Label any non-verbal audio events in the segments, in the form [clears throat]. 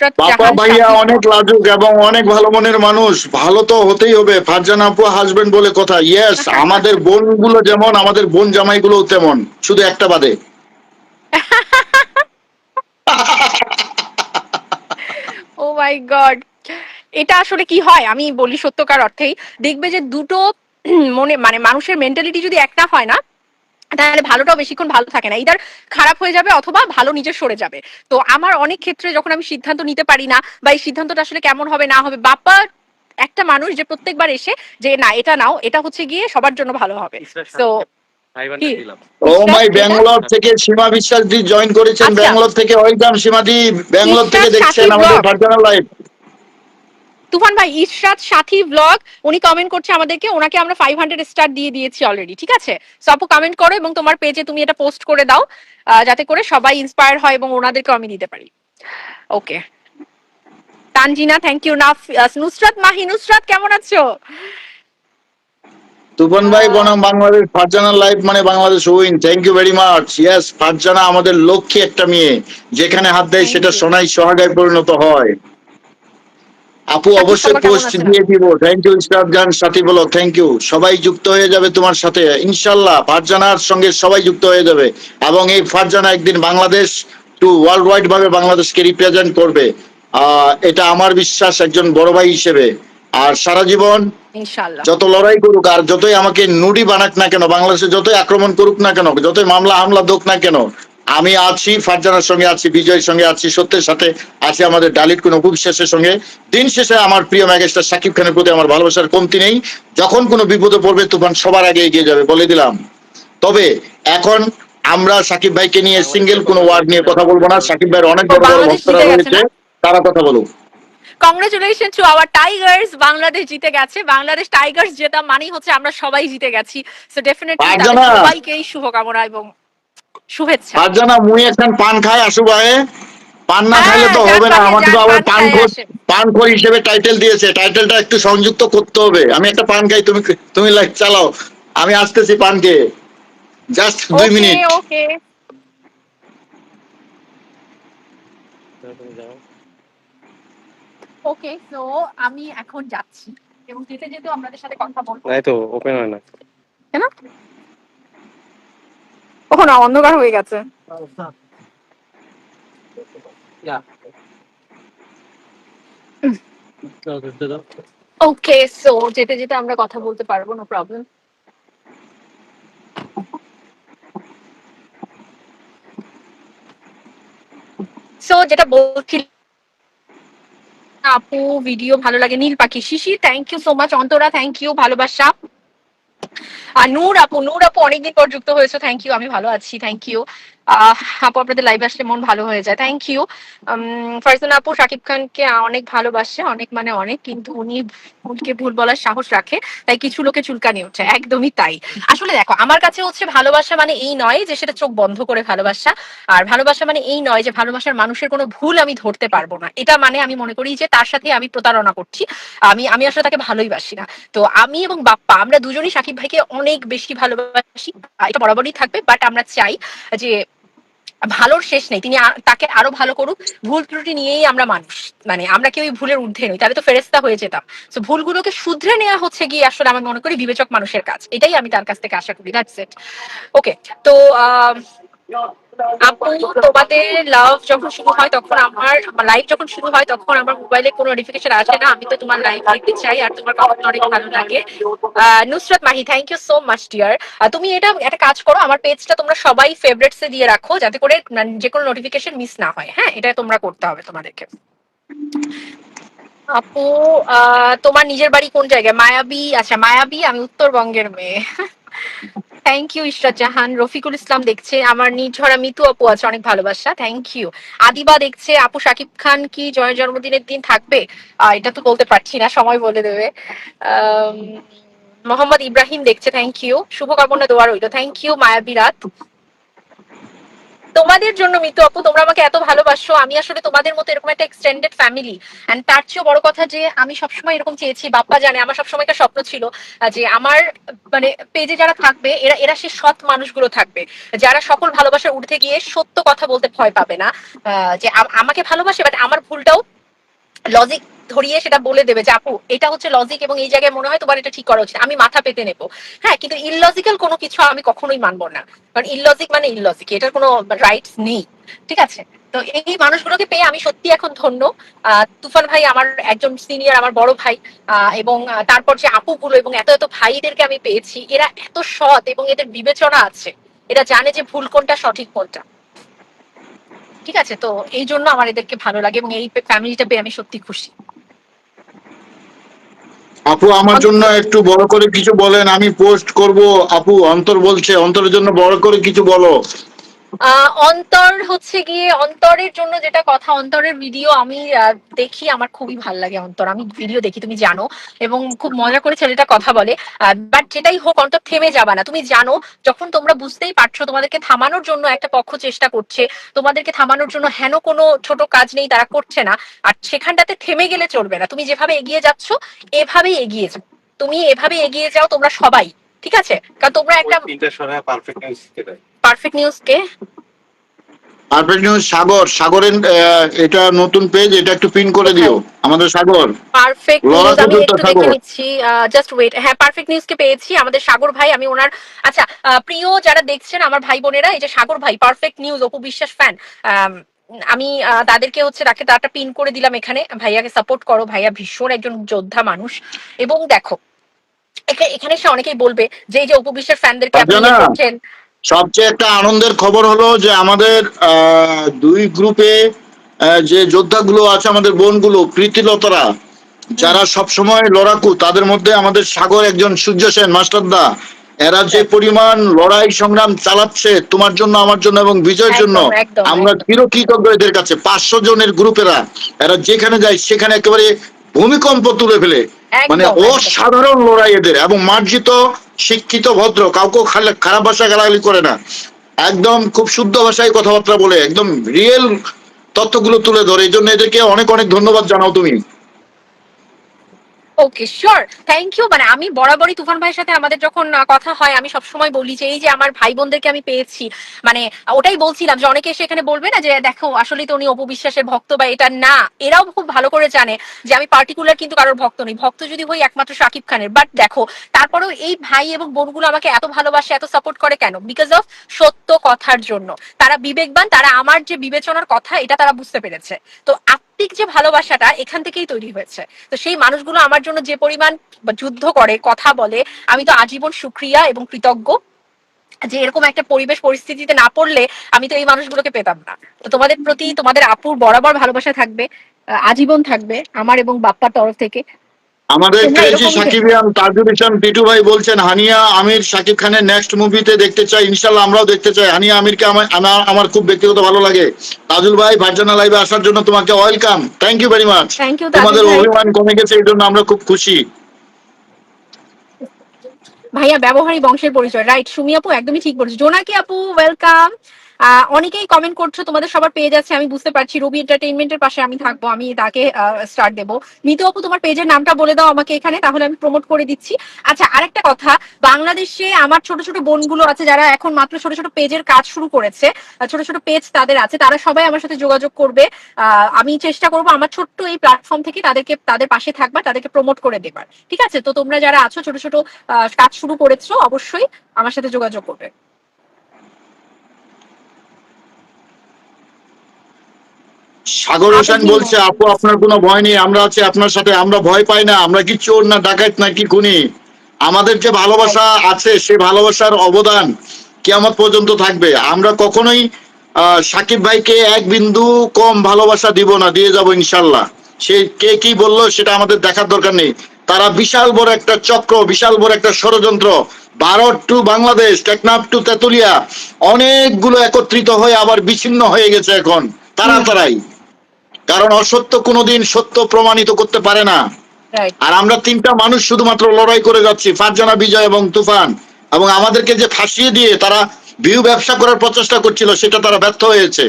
নুসরাত বাবা ভাইয়া অনেক লাজুক এবং অনেক ভালো মনের মানুষ। ভালো তো হতেই হবে। ফারজান আপু হাসবেন্ড বলে কথা। ইয়েস আমাদের বোনগুলো যেমন আমাদের বোন জামাইগুলো তেমন। শুধু একটা বাদে। ও মাই গড এটা আসলে কি হয়? আমি বলি সত্যকার অর্থেই দেখবে যে দুটো [clears throat] মনে মানে মানুষের মেন্টালিটি যদি একটা হয় না তাহলে ভালোটাও বেশিক্ষণ ভালো থাকে না। ইদার খারাপ হয়ে যাবে অথবা ভালো নিজে সরে যাবে। তো আমার অনেক ক্ষেত্রে যখন আমি সিদ্ধান্ত নিতে পারি না বা এই সিদ্ধান্তটা আসলে কেমন হবে না হবে বাপ্পা একটা মানুষ যে প্রত্যেকবার এসে যে না এটা নাও এটা হচ্ছে গিয়ে সবার জন্য ভালো হবে। তো ও মাই ব্যাঙ্গালোর থেকে সীমা বিশ্বাস জি জয়েন করেছেন। আচ্ছা। ব্যাঙ্গালোর থেকে ওয়েলকাম সীমা দি ব্যাঙ্গালোর থেকে দেখছেন আমাদের। ফারজানা লাইভ তুফান ভাই ইশরাত সাথী ব্লগ উনি কমেন্ট করছে আমাদেরকে ওনাকে আমরা ফাইভ হান্ড্রেড স্টার দিয়ে দিয়েছি অলরেডি ঠিক আছে? সো আপু কমেন্ট করো এবং তোমার পেজে তুমি এটা পোস্ট করে দাও যাতে করে সবাই ইন্সপায়ার হয় এবং ওনাদেরকে আমি দিতে পারি। ওকে তানজিনা থ্যাংক ইউ নাফ আহ, নুসরাত মাহি নুসরাত কেমন আছো? তুফান ভাই বনাম বাংলাদেশ ফারজানা লাইভ মানে Bangladesh win thank you very much yes Farzana আমাদের লক্ষ্যে একটা মেয়ে যেখানে হাত দেয় সেটা সোনাই সোহাগায় পরিণত হয়। আপু অবশ্যই পোস্ট দিয়ে দিব। থ্যাংক ইউ স্টাফ জান সাথী বলো থ্যাংক ইউ সবাই যুক্ত হয়ে যাবে তোমার সাথে। ইনশাল্লাহ ফারজানার সঙ্গে সবাই যুক্ত হয়ে যাবে। এবং এই ফারজানা একদিন বাংলাদেশ টু ওয়ার্ল্ড ওয়াইড ভাবে বাংলাদেশকে রিপ্রেজেন্ট করবে। আহ, এটা আমার বিশ্বাস একজন বড় ভাই হিসেবে। আর সারা জীবন যত লড়াই করুক আর যতই আমাকে নুডি বানাক না কেন বাংলাদেশে যতই আক্রমণ করুক না কেন যতই মামলা হামলা দোক না কেন আমি আছি ফারজানার সঙ্গে আছি বিজয়ের সঙ্গে আছি সত্যের সাথে আছি আমাদের ডালিট কোন উপবিশ্বাসের সঙ্গে। দিন শেষে আমার প্রিয় ম্যাগেস্টার সাকিব খানের প্রতি আমার ভালোবাসার কমতি নেই। যখন কোনো বিপদে পড়বে তুফান সবার আগে এগিয়ে যাবে বলে দিলাম। তবে এখন আমরা সাকিব ভাইকে নিয়ে সিঙ্গেল কোনো ওয়ার্ড নিয়ে কথা বলব না। সাকিব ভাইয়ের অনেক বড় বড় ভক্তরা রয়েছে তারা কথা বলুক। Congratulation to our tigers Bangladesh জিতে গেছে। বাংলাদেশ টাইগার্স জেতা মানেই হচ্ছে আমরা সবাই জিতে গেছি। So definitely. সবাইকেই শুভকামনা এবং শুভেচ্ছা। ফারজানা মুই এখন পান খাই আসু ভাই পান না হ্যাঁ, খাইলে তো হবে না আমাকে তো আবার পান পান খোর পান খোর হিসেবে টাইটেল দিয়েছে টাইটেলটা একটু সংযুক্ত করতে হবে। আমি একটা পান খাই তুমি তুমি লাইক চালাও। আমি আসতেছি পান খেয়ে। জাস্ট দুই মিনিট। ওকে ওকে সো আমি এখন যাচ্ছি। এবং যেতে যেতে আপনাদের সাথে কথা বলব। নাই তো ওপেন হয় না। কেন? ও না অন্ধকার হয়ে গেছে। ওকে সো যেতে যেতে আমরা কথা বলতে পারব নো প্রবলেম সো যেটা বলছি আপু ভিডিও ভালো লাগে, নীল পাখি, শিশি thank you so much Antara thank you ভালোবাসা। আর নূর আপু নূর আপু অনেকদিন পর যুক্ত হয়েছে থ্যাংক ইউ আমি ভালো আছি থ্যাংক ইউ আপু, আপনাদের লাইভ আসলে মন ভালো হয়ে যায়। থ্যাংক ইউ ফারজানা আপু, শাকিব খানকে অনেক ভালোবাসে, অনেক মানে অনেক, কিন্তু উনি ভুলকে ভুল বলার সাহস রাখে, তাই কিছু লোকে চুলকানি উঠছে একদমই তাই। আসলে দেখো, আমার কাছে হচ্ছে ভালোবাসা মানে এই নয় যে সেটা চোখ বন্ধ করে ভালোবাসা, আর ভালোবাসা মানে এই নয় যে ভালোবাসার মানুষের কোনো ভুল আমি ধরতে পারব না। এটা মানে আমি মনে করি যে তার সাথে আমি প্রতারণা করছি, আমি আমি আসলে তাকে ভালোই বাসি না। তো আমি এবং বাপ্পা, আমরা দুজনই সাকিব ভাইকে অনেক বেশি ভালোবাসি, এটা বরাবরই থাকবে বাট আমরা চাই যে ভালোর শেষ নেই। তিনি তাকে আরও ভালো করুক। ভুল ত্রুটি নিয়েই আমরা মানুষ। মানে আমরা কেউ ভুলের ঊর্ধ্বে নই। তাহলে তো ফেরেস্তা হয়ে যেতাম। তো ভুলগুলোকে শুধরে নেওয়া হচ্ছে গিয়ে আসলে আমি মনে করি বিবেচক মানুষের কাজ। এটাই আমি তার কাছ থেকে আশা করি। দ্যাটস ইট ওকে তো আহ, আপু, তোমাদের লাভ যখন শুরু হয় তখন আমার লাইভ যখন শুরু হয় তখন আমার মোবাইলে কোনো নোটিফিকেশন আসে না। আমি তো তোমার লাইভ দেখতে চাই আর তোমার কথা অনেক ভালো লাগে। Nusrat Mahi thank you so much dear তুমি এটা, একটা কাজ করো, আমার পেজটা তোমরা সবাই ফেভারিটসে দিয়ে রাখো যাতে করে মানে যে কোনো নোটিফিকেশন মিস না হয়। হ্যাঁ এটা তোমরা করতে হবে তোমাদেরকে। আপু তোমার নিজের বাড়ি কোন জায়গায়? মায়াবী আচ্ছা মায়াবী আমি উত্তরবঙ্গের মেয়ে। থ্যাংক ইউ ইশরাত জাহান রফিকুল ইসলাম দেখছে, আমার নিঝরা মিতু আপু আছে, অনেক ভালোবাসা থ্যাংক ইউ আদিবা দেখছে, আপু সাকিব খান কি জয়ের জন্মদিনের দিন থাকবে? এটা তো বলতে পারছি না, সময় বলে দেবে। মোহাম্মদ ইব্রাহিম দেখছে থ্যাংক ইউ শুভকামনা দোয়া রইল থ্যাংক ইউ মায়াবী রাত তোমাদের জন্য, মিতু আপু, তোমরা আমাকে এত ভালোবাসো। আমি আসলে তোমাদের মতো এরকম একটা এক্সটেন্ডেড ফ্যামিলি এন্ড তার চেয়েও বড় কথা যে, আমি সবসময় এরকম চেয়েছি, বাপ্পা জানে, আমার সবসময় একটা স্বপ্ন ছিল যে, আমার মানে পেজে যারা থাকবে, এরা এরা সে সৎ মানুষগুলো থাকবে। যারা সকল ভালোবাসার উঠতে গিয়ে সত্য কথা বলতে ভয় পাবে না। যে আম- আমাকে ভালোবাসে বাট আমার ভুলটাও লজিক ধরিয়ে সেটা বলে দেবে যে, আপু, এটা হচ্ছে লজিক এবং এই জায়গায় মনে হয় তোমার এটা ঠিক করা উচিত। আমি মাথা পেতে নেব। হ্যাঁ কিন্তু ইললজিক্যাল কোনো কিছু আমি কখনোই মানবো না। কারণ ইললজিক মানে ইললজিক এটার কোনো রাইটস নেই। ঠিক আছে? তো এই মানুষগুলোকে পেয়ে আমি সত্যি এখন ধন্য। তুফান ভাই আমার একজন সিনিয়র আমার বড় ভাই এবং তারপর যে আপুগুলো এবং এত এত ভাইদেরকে আমি পেয়েছি, এরা এত সৎ এবং এদের বিবেচনা আছে। এরা জানে যে ভুল কোনটা, সঠিক কোনটা। ঠিক আছে? তো এই জন্য আমার এদেরকে ভালো লাগে এবং এই ফ্যামিলিটা পেয়ে আমি সত্যি খুশি। আপু, আমার জন্য একটু বড় করে কিছু বলেন, আমি পোস্ট করব। আপু, অন্তর বলছে, অন্তরের জন্য বড় করে কিছু বলো। অন্তর হচ্ছে গিয়ে, অন্তরের জন্য যেটা কথা, অন্তরের ভিডিও আমি দেখি, আমার খুবই ভালো লাগে অন্তর। আমি ভিডিও দেখি, তুমি জানো, এবং খুব মজা করে ছেলেটা কথা বলে। বাট যেটাই হোক, অন্তর থেমে যাবা না। তুমি জানো, যখন তোমরা বুঝতেই পারছ, তোমাদেরকে থামানোর জন্য একটা পক্ষ চেষ্টা করছে, তোমাদেরকে থামানোর জন্য হেন কোনো ছোট কাজ নেই, তারা করছে না, আর সেখানটাতে থেমে গেলে চলবে না। তুমি যেভাবে এগিয়ে যাচ্ছ, এভাবেই এগিয়ে যাও। তুমি এভাবে এগিয়ে যাও, তোমরা সবাই, ঠিক আছে? কারণ তোমরা একটা পারফেক্ট নিউজ কে? Perfect news Sagar. সাগরের এটা নতুন পেজ এটা একটু পিন করে দিও। আমাদের সাগর। পারফেক্ট নিউজ আমি একটু দেখে নিচ্ছি জাস্ট ওয়েট হ্যাঁ পারফেক্ট নিউজ কে পেয়েছি আমাদের সাগর ভাই আমি ওনার আচ্ছা প্রিয় যারা দেখছেন আমার ভাই বোনেরা এই যে সাগর ভাই perfect news Apu Biswas fan আমি তাদেরকে হচ্ছে তাকে তারটা পিন করে দিলাম এখানে। ভাইয়াকে সাপোর্ট করো ভাইয়া ভীষণ একজন যোদ্ধা মানুষ। এবং দেখো এখানে সে অনেকেই বলবে যে এই যে অপু বিশ্বাস ফ্যানদেরকে আপনি করছেন সবচেয়ে একটা আনন্দের খবর হলো যে আমাদের দুই গ্রুপে যে যোদ্ধাগুলো আছে আমাদের বোনগুলো প্রীতিলতারা যারা সব সময় লড়াকু তাদের মধ্যে আমাদের সাগর একজন সূর্য সেন মাস্টারদা এরা যে পরিমাণ লড়াই সংগ্রাম চালাচ্ছে তোমার জন্য আমার জন্য এবং বিজয়ের জন্য আমরা। চিরকৃতজ্ঞ এদের কাছে। পাঁচশো জনের গ্রুপেরা এরা যেখানে যায় সেখানে একেবারে ভূমিকম্প তুলে ফেলে। মানে অসাধারণ লড়াই এদের এবং মার্জিত শিক্ষিত ভদ্র কাউকে খালে- খারাপ ভাষা গালাগালি করে না। একদম খুব শুদ্ধ ভাষায় কথাবার্তা বলে একদম রিয়েল তথ্যগুলো তুলে ধরে। এই জন্য এদেরকে অনেক অনেক ধন্যবাদ জানাও তুমি। ওকে শিওর থ্যাংক ইউ মানে আমি বরাবরই তুফান ভাইয়ের সাথে আমাদের যখন কথা হয়, আমি সবসময় বলি যে, এই যে আমার ভাই বোনদেরকে আমি পেয়েছি মানে ওটাই বলছিলাম যে, অনেকে এসে এখানে বলবে না যে, দেখো, আসলে তো উনি অপবিশ্বাসের ভক্ত বা এটা না, এরাও খুব ভালো করে জানে যে, আমি পার্টিকুলার কিন্তু কারোর ভক্ত নই। ভক্ত যদি হই একমাত্র শাকিব খানের। বাট দেখো, তারপরেও এই ভাই এবং বোনগুলো আমাকে এত ভালোবাসে, এত সাপোর্ট করে কেন? বিকজ অফ সত্য কথার জন্য। তারা বিবেকবান, তারা আমার যে বিবেচনার কথা, এটা তারা বুঝতে পেরেছে। তো আত্মিক যে ভালোবাসাটা এখান থেকেই তৈরি হয়েছে। তো সেই মানুষগুলো আমার জন্য যে পরিমাণ যুদ্ধ করে, কথা বলে, আমি তো আজীবন সুক্রিয়া এবং কৃতজ্ঞ যে এরকম একটা পরিবেশ পরিস্থিতিতে না পড়লে আমি তো এই মানুষগুলোকে পেতাম না। তো তোমাদের প্রতি তোমাদের আপুর বরাবর ভালোবাসা থাকবে আজীবন থাকবে আমার এবং বাপ্পার তরফ থেকে। আমাদের ক্রেজি সাকিবিয়ান তাজুল ইসলাম টিটু ভাই বলছেন হানিয়া আমির সাকিব খানের নেক্সট মুভিতে দেখতে চাই ইনশাল্লাহ আমরাও দেখতে চাই। হানিয়া আমিরকে আমার আমার- আমার খুব ব্যক্তিগত ভালো লাগে। তাজুল ভাই ভার্জানা লাইভে আসার জন্য তোমাকে welcome thank you very much thank you তোমাদের অভিমান কমে গেছে এই জন্য আমরা খুব খুশি। ভাইয়া ব্যবহারী বংশের পরিচয়। রাইট সুমি আপু একদমই ঠিক বলেছ। জোনাকি আপু ওয়েলকাম অনেকেই কমেন্ট করছ, তোমাদের সবার পেজ আছে, আমি বুঝতে পারছি। রবি এন্টারটেইনমেন্টের পাশে আমি থাকব, আমি তাকে স্টার্ট দেবো। মিতু আপু, তোমার পেজের নামটা বলে দাও আমাকে এখানে, তাহলে আমি প্রমোট করে দিচ্ছি। আচ্ছা আরেকটা কথা, বাংলাদেশে আমার ছোট ছোট বোনগুলো আছে, যারা এখন মাত্র ছোট ছোট পেজের কাজ শুরু করেছে ছোট ছোট পেজ তাদের আছে, তারা সবাই আমার সাথে যোগাযোগ করবে। আমি চেষ্টা করব আমার ছোট্ট এই প্ল্যাটফর্ম থেকে তাদেরকে, তাদের পাশে থাকবার, তাদেরকে প্রমোট করে দেবার। ঠিক আছে? তো তোমরা যারা আছো, ছোট ছোট কাজ শুরু করেছ, অবশ্যই আমার সাথে যোগাযোগ করবে। সাগর হোসেন বলছে আপু আপনার কোনো ভয় নেই আমরা আছি আপনার সাথে আমরা ভয় পাই না আমরা কি চোর না ডাকাত না কি খুনি? আমাদের যে ভালোবাসা আছে সে ভালোবাসার অবদান কিয়ামত পর্যন্ত থাকবে। আমরা কখনোই সাকিব ভাইকে এক বিন্দু কম ভালোবাসা দিব না দিয়ে যাব ইনশাল্লাহ। সে কে কি বলল সেটা আমাদের দেখার দরকার নেই। তারা বিশাল বড় একটা চক্র বিশাল বড় একটা ষড়যন্ত্র। ভারত টু বাংলাদেশ টেকনাফ টু তেতুলিয়া অনেকগুলো একত্রিত হয়ে আবার বিচ্ছিন্ন হয়ে গেছে এখন। তারা তারাই কারণ অসত্য কোনোদিন সত্য প্রমাণিত করতে পারে না। আর আমরা তিনটা মানুষ শুধুমাত্র লড়াই করে যাচ্ছি ফারজানা বিজয় এবং তুফান। এবং আমাদেরকে যে ফাঁসিয়ে দিয়ে তারা ভিউ ব্যবসা করার প্রচেষ্টা করছিল সেটা তারা ব্যর্থ হয়েছে।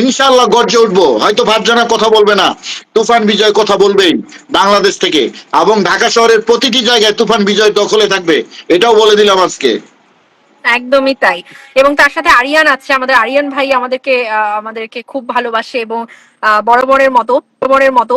ইনশাল্লাহ গর্জে উঠবো। হয়তো ফারজানা কথা বলবে না তুফান বিজয় কথা বলবেই বাংলাদেশ থেকে। এবং ঢাকা শহরের প্রতিটি জায়গায় তুফান বিজয় দখলে থাকবে এটাও বলে দিলাম আজকে। একদমই তাই। এবং তার সাথে আরিয়ান আছে, আমাদের আরিয়ান ভাই আমাদেরকে আমাদেরকে খুব ভালোবাসে এবং বড়ের মতো, বড় বড়ের মতো।